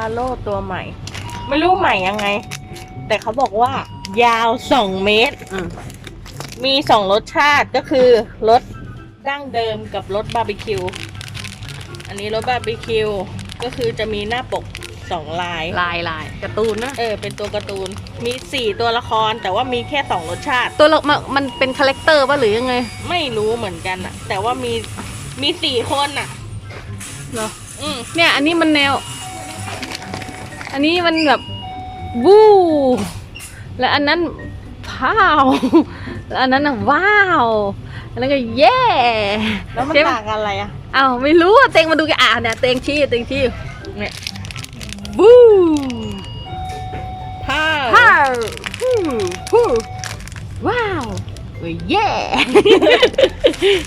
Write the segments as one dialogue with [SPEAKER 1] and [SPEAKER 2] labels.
[SPEAKER 1] าโร่ตัวใหม่ ไม่รู้ใหม่ยังไง แต่เขาบอกว่ายาวสองเมตร
[SPEAKER 2] อืม
[SPEAKER 1] มีสองรสชาติก็คือรสดั้งเดิมกับรสบาร์บีคิว อันนี้รสบาร์บีคิวก็คือจะมีหน้าปกสองลาย
[SPEAKER 2] ลายลายการ์ตูนนะ
[SPEAKER 1] เออ เป็นตัวการ์ตูน มีสี่ตัวละครแต่ว่ามีแค่สองรสชาติ
[SPEAKER 2] ตัวเรามันมันเป็นคาแรคเตอร์ป่ะหรือยังไง
[SPEAKER 1] ไม่รู้เหมือนกันอะแต่ว่ามีมีสี่คนอะ
[SPEAKER 2] เหรอ
[SPEAKER 1] อืม
[SPEAKER 2] เนี่ย อันนี้มันแนว อันนี้มันแบบวู้และอันนั้นพาวแล้วอันนั้นน่ะว้าวอันนั้นก็เย่
[SPEAKER 1] แล้วมัน
[SPEAKER 2] ใช่ไห
[SPEAKER 1] ต่างกันอะไรอะ
[SPEAKER 2] อ้าวไม่รู้อะเต็งมาดูกันอะเนี่ยเต็งชี้เต็งชี้
[SPEAKER 1] เนี่ย
[SPEAKER 2] วู้
[SPEAKER 1] ผ้า
[SPEAKER 2] พาววู้วู้ว้าวเอ้ยเย่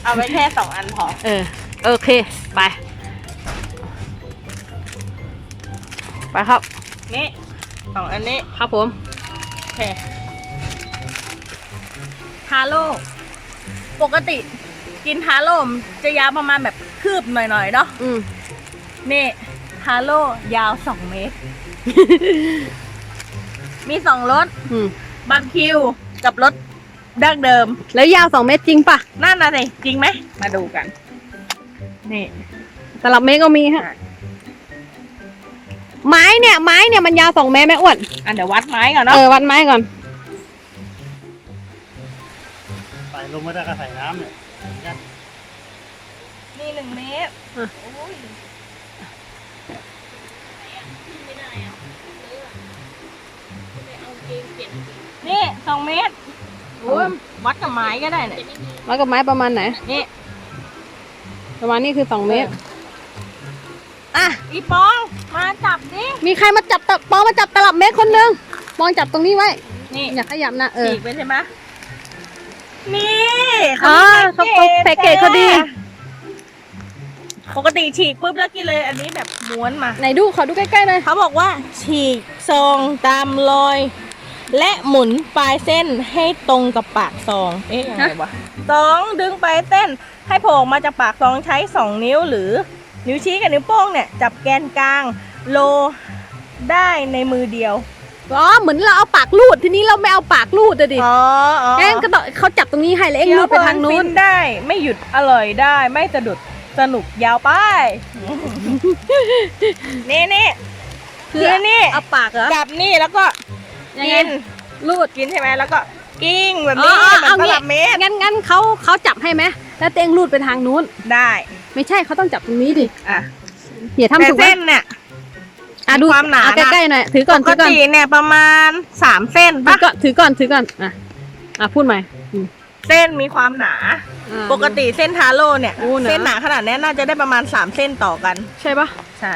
[SPEAKER 1] เอาไปแค่สองอันพอ
[SPEAKER 2] เออโอเคไป ไปครับ
[SPEAKER 1] นี่สองอันนี้
[SPEAKER 2] ครับผม
[SPEAKER 1] โอเคทาโร่ปกติกินทาโร่มันจะยาวประมาณแบบคืบหน่อยๆเนาะ
[SPEAKER 2] อืม
[SPEAKER 1] นี่ทาโร่ยาวสองเมตร มีสองรส
[SPEAKER 2] อืม
[SPEAKER 1] บาร์บีคิวกับรสดั้งเดิม
[SPEAKER 2] แล้วยาวสองเมตรจริงปะ
[SPEAKER 1] นั่นน่ะสิจริงไหมมาดูกัน นี่
[SPEAKER 2] ตลับเมตรก็มีฮะ ไม้เนี่ยไม้เนี่ยมันยาวสองเมตรไหมอ้วน
[SPEAKER 1] อันเดี๋ยววัดไม้ก่อน
[SPEAKER 2] เอ
[SPEAKER 1] เนาะ
[SPEAKER 2] อวัดไม้ก่อน
[SPEAKER 3] ใส่ลงไม่ได้ก็ใส่น้ำเนี่ย
[SPEAKER 1] นี่หนึ่งเมตร
[SPEAKER 2] อะ
[SPEAKER 1] โอ้ยนี่สองเมตรโอ้ยวัดกับไม้ก็ได้เนี่ย
[SPEAKER 2] แล้วกับไม้ประมาณไหน
[SPEAKER 1] นี่
[SPEAKER 2] ประมาณนี้คือสองเมตร อะ
[SPEAKER 1] อีปอง มาจับดิ
[SPEAKER 2] มีใครมาจับตะปองมาจับตลับเมตรคนหนึงปองจับตรงนี้ไว้
[SPEAKER 1] นี่
[SPEAKER 2] อย่าขยับนะเออ
[SPEAKER 1] ฉีกไปใช่ไหมนี่
[SPEAKER 2] อ๋อเขาเขาแพ็กเกจเขาดี
[SPEAKER 1] ปกติฉีกปุ๊บแล้วกินเลย อันนี้แบบม้วนมา
[SPEAKER 2] ไหนดูขอดูใกล้ๆเลย
[SPEAKER 1] เขาบอกว่า ฉีกซองตามรอย และหมุนปลายเส้นให้ตรงกับปากซอง เอ๊ะยังไงวะสองดึงปลายเส้น ให้โผล่ออกมาจากปากซองใช้สองนิ้วหรือ นิ้วชี้กับนิ้วโป้งเนี่ยจับแกนกลางโลได้ในมือเดียว
[SPEAKER 2] อ๋อเหมือนเราเอาปากลูดทีนี้เราไม่เอาปากลูดอะดิ
[SPEAKER 1] อ๋ออ๋อ
[SPEAKER 2] แองก็ต้องเขาจับตรงนี้ให้แล้วเองลูดไปทางนู้
[SPEAKER 1] เคี้ย
[SPEAKER 2] น
[SPEAKER 1] วเพลิได้ ไม่หยุดอร่อยได้ ไม่สะดุดสนุกยาวไป นี่นี่
[SPEAKER 2] คือ
[SPEAKER 1] คือนี่
[SPEAKER 2] เอาปากเหรอ
[SPEAKER 1] จับนี่แล้วก็
[SPEAKER 2] ยังไง
[SPEAKER 1] กิน
[SPEAKER 2] ลูด
[SPEAKER 1] กินใช่ไหมแล้วก็กิ้งแบบ
[SPEAKER 2] อ๋
[SPEAKER 1] นี้
[SPEAKER 2] ออ๋อ
[SPEAKER 1] เหมือน
[SPEAKER 2] เอา
[SPEAKER 1] ต
[SPEAKER 2] งี้
[SPEAKER 1] ลับเมตร
[SPEAKER 2] งั้นงั้นเขาเขาจับให้ไหมแล้วเตงลูดไปทางนู้น
[SPEAKER 1] ได้
[SPEAKER 2] ไม่ใช่เขาต้องจับตรงนี้ดิ
[SPEAKER 1] อะ
[SPEAKER 2] เดี๋ยว
[SPEAKER 1] แต่
[SPEAKER 2] ทำถูกไหม
[SPEAKER 1] เส้นเนี่ย
[SPEAKER 2] อะดู
[SPEAKER 1] มีความหนา
[SPEAKER 2] อะ
[SPEAKER 1] นะ
[SPEAKER 2] ใกล้ๆหน่อยถือก่อน
[SPEAKER 1] ป
[SPEAKER 2] ถื
[SPEAKER 1] ก
[SPEAKER 2] อก่อน
[SPEAKER 1] ติเนี่ยประมาณสามเส้น
[SPEAKER 2] ถื
[SPEAKER 1] ปะ
[SPEAKER 2] อก่อนถือก่อนถือก่อนอะอะพูดใหม่อืม
[SPEAKER 1] เส้นมีความหนา
[SPEAKER 2] อ่า
[SPEAKER 1] ปกติเส้นทาโร่เนี่ย
[SPEAKER 2] โอ้หนา
[SPEAKER 1] เส้นหนาขนาดนี้น่าจะได้ประมาณสามเส้นต่อกัน
[SPEAKER 2] ใช่ปะ
[SPEAKER 1] ใช่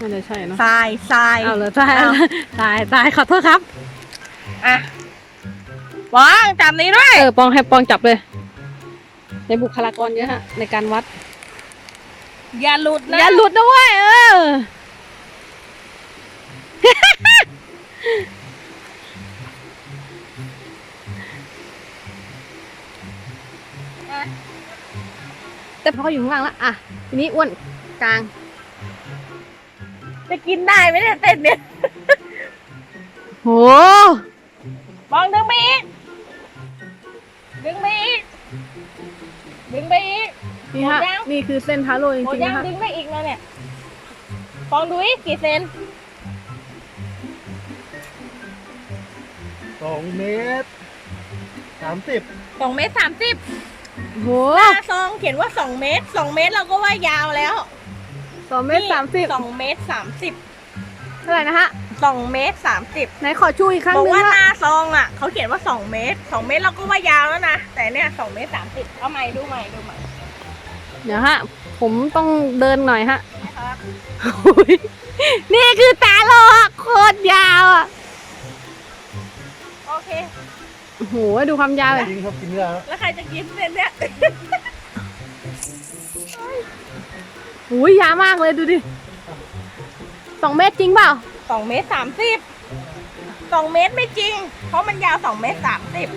[SPEAKER 2] น่าจะใช่เนอะ
[SPEAKER 1] ทรายทราย
[SPEAKER 2] เอาเลยใช่
[SPEAKER 1] เอา
[SPEAKER 2] ตายตายขอโทษครับ
[SPEAKER 1] อะวางจับนี้ด้วย
[SPEAKER 2] เออปองให้ปองจับเลยในบุคลากรเยอะฮะในการวัด
[SPEAKER 1] อย่าหลุดนะ
[SPEAKER 2] อย่าหลุดนะเว้ยเออ แต่พออยู่ข้างล่างแล้วอะทีนี้อ้วนกลาง
[SPEAKER 1] จะกินได้ไหมเนี่ยเส้นเนี่ย
[SPEAKER 2] โห
[SPEAKER 1] มองดึงไปอีกดึงไปอีกดึงไปอีก
[SPEAKER 2] นี่ฮะ
[SPEAKER 1] หมดยัง
[SPEAKER 2] นี่คือเส้นทาโร่จ
[SPEAKER 1] โอ้
[SPEAKER 2] ริงๆ
[SPEAKER 1] ยัง
[SPEAKER 2] นะคะ
[SPEAKER 1] ดึงไปอีกนะเนี่ยฟองดูอีกกี่เซน
[SPEAKER 3] สองเมตรสามสิบ
[SPEAKER 1] สองเมตรสามสิบ
[SPEAKER 2] โห
[SPEAKER 1] หน้าซองเขียนว่าสองเมตรสองเมตรเราก็ว่ายาวแล้ว
[SPEAKER 2] สองเมตรสามสิบ
[SPEAKER 1] สองเมตรสามสิบ
[SPEAKER 2] เท่าไหร่นะฮะ
[SPEAKER 1] สองเมตรสามสิบ
[SPEAKER 2] ไหนขอชูอีกครั้ง
[SPEAKER 1] บอก
[SPEAKER 2] หนึง
[SPEAKER 1] ว่าห
[SPEAKER 2] ฮะ
[SPEAKER 1] น้าซองอะเขาเขียนว่าสองเมตรสองเมตรเราก็ว่ายาวแล้วนะแต่เนี่ยสองเมตรสามสิบเอาใหม่ดูใหม่ดูใหม่
[SPEAKER 2] เดี๋ยวฮะ ผมต้องเดินหน่อยฮะ
[SPEAKER 1] นะครับ
[SPEAKER 2] โอ้ยนี่คือตาโลอะโคตรยาวอะ
[SPEAKER 1] โอเค
[SPEAKER 2] โอ้โห ดูความยาวเลย
[SPEAKER 3] จริงครับกินเนื้อ
[SPEAKER 1] แล้วใครจะกินเส้นเนี้ย
[SPEAKER 2] โอ้ยยาวมากเลยดูดิสองเมตรจริงเปล่า
[SPEAKER 1] สองเมตรสามสิบสองเมตรไม่จริง เพราะมันยาวสองเมตรสามสิบ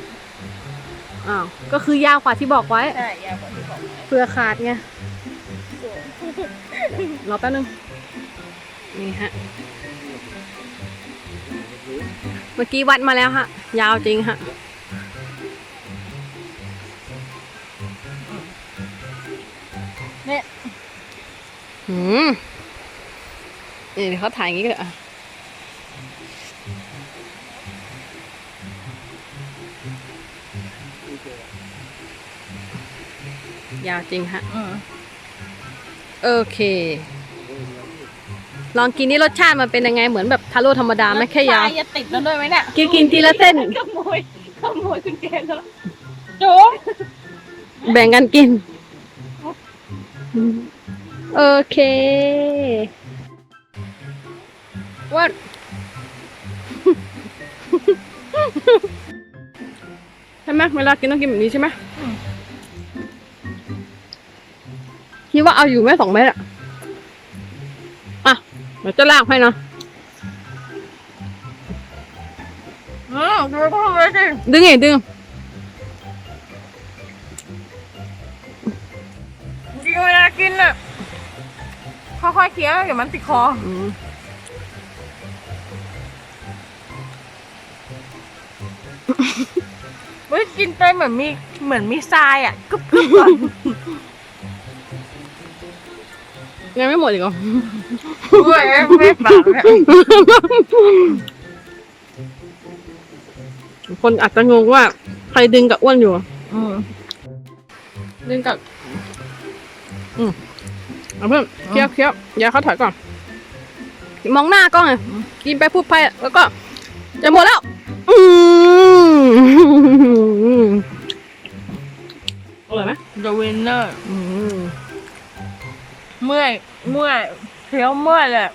[SPEAKER 2] อ้าว ก็คือยาวกว่าที่บอกไว้
[SPEAKER 1] ใช่ ยาวกว่าที่บอก
[SPEAKER 2] เพื่อขาดไงรอแป๊บนึง นี่ฮะ เมื่อกี้วัดมาแล้วฮะ ยาวจริงฮะ
[SPEAKER 1] เนี่ย
[SPEAKER 2] หืมนี่เดี๋ยวเขาถ่ายอย่างนี้ก็ได้อะ ยาวจริงฮะ
[SPEAKER 1] อืม
[SPEAKER 2] โอเค ลองกินนี่รสชาติมันเป็นยังไงเหมือนแบบทาโร่ธรรมดาไหมแค่ยาว
[SPEAKER 1] ปลจะติดแล้วด้วยไหมเนี่ย
[SPEAKER 2] กินกินทีละเส้น
[SPEAKER 1] ขโมยขโมยคุณเกณฑ์แล้วจุ๊บ
[SPEAKER 2] แบ่งกันกิน โอเค ว่า ใช่ไหมเวลากินต้องกินแบบนี้ใช่ไหม คิดว่าเอาอยู่ไหมสองเม็ดอะอะเดี๋ยวจะลากให้เนาะ
[SPEAKER 1] อืมดูก็รู้เลยสิ
[SPEAKER 2] ดึงไงดึง
[SPEAKER 1] จริงๆเวลากินอะค่อยๆเคี้ยวเดี๋ยวมันติดคอ
[SPEAKER 2] อืม
[SPEAKER 1] เฮ้ยกินไปเหมือนมีเหมือนมีทรายอะกึบกึบก่อน
[SPEAKER 2] ยังไม่หมดอีกเหรอ
[SPEAKER 1] ด้วยไม่ปากเลย
[SPEAKER 2] คนอาจจะงงว่า ใครดึงกับอ้วนอยู่
[SPEAKER 1] อืม
[SPEAKER 2] ดึงกับ อืมเอาเพิ่มเคี้ยวเคี้ยวอย่าเขาถอยก่อน มองหน้ากล้องเลยกินไปพูดไปแล้วก็ จะหมดแล้วอืมอร่อยไหม
[SPEAKER 1] The winner
[SPEAKER 2] อืม
[SPEAKER 1] เมื่อยเมื่อยเคี้ยวเมื่อยเลย